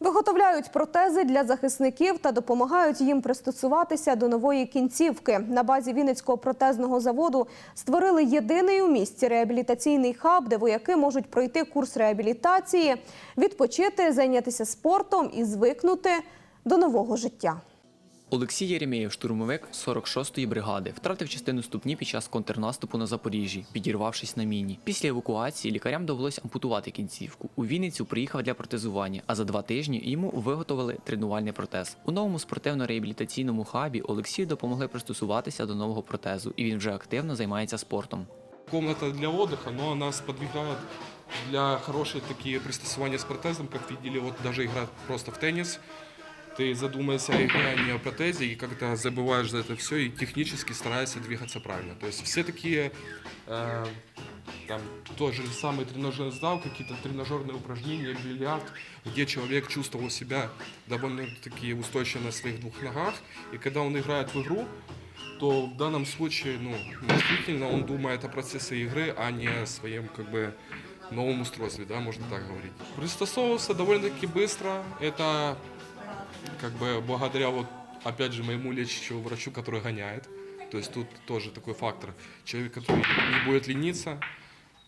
Виготовляють протези для захисників та допомагають їм пристосуватися до нової кінцівки. На базі Вінницького протезного заводу створили єдиний у місті реабілітаційний хаб, де вояки можуть пройти курс реабілітації, відпочити, зайнятися спортом і звикнути до нового життя. Олексій Єремєєв, штурмовик 46-ї бригади, втратив частину ступні під час контрнаступу на Запоріжжі, підірвавшись на міні. Після евакуації лікарям довелося ампутувати кінцівку. У Вінницю приїхав для протезування, а за два тижні йому виготовили тренувальний протез. У новому спортивно-реабілітаційному хабі Олексію допомогли пристосуватися до нового протезу, і він вже активно займається спортом. Комната для отдыха, но она сподвигает для хорошие такие пристосования с протезом, как видели, вот даже игра просто в теннис. Ты задумаешься о а о протезе, и как-то забываешь за это все и технически стараешься двигаться правильно. То есть все такие, э, там, тот же самый тренажерный зал, какие-то тренажерные упражнения, бильярд, где человек чувствовал себя довольно-таки устойчиво на своих двух ногах, и когда он играет в игру, то в данном случае, ну, действительно, он думает о процессе игры, а не о своем, как бы, новом устройстве, да, можно так говорить. Пристосовывался довольно-таки быстро. Это, как бы, благодаря, вот, опять же, моему лечащему врачу, который гоняет. То есть тут тоже такой фактор. Человек, который не будет лениться,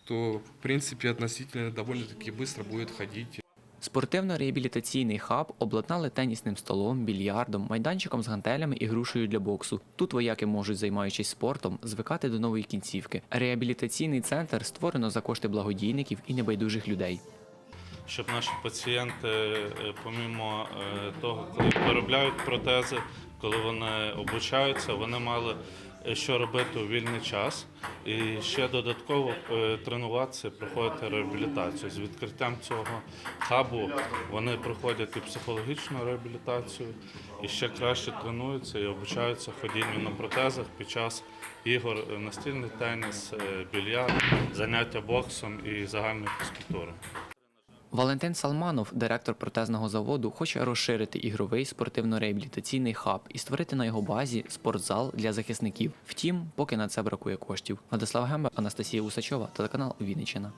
то, в принципе, относительно довольно-таки быстро будет ходить. Спортивно-реабілітаційний хаб обладнали тенісним столом, більярдом, майданчиком з гантелями і грушею для боксу. Тут вояки можуть, займаючись спортом, звикати до нової кінцівки. Реабілітаційний центр створено за кошти благодійників і небайдужих людей. щоб наші пацієнти, е, помімо е, того, коли виробляють протези, коли вони обучаються, вони мали е, що робити у вільний час і ще додатково е, тренуватися, проходити реабілітацію. З відкриттям цього хабу вони проходять і психологічну реабілітацію, і ще краще тренуються і обучаються ходінню на протезах під час ігор е, настільний теніс, е, більярд, заняття боксом і загальною фізкультурою. Валентин Салманов, директор протезного заводу, хоче розширити ігровий спортивно-реабілітаційний хаб і створити на його базі спортзал для захисників. Втім, поки на це бракує коштів. Владислав Гемба, Анастасія Усачова, телеканал Вінниччина.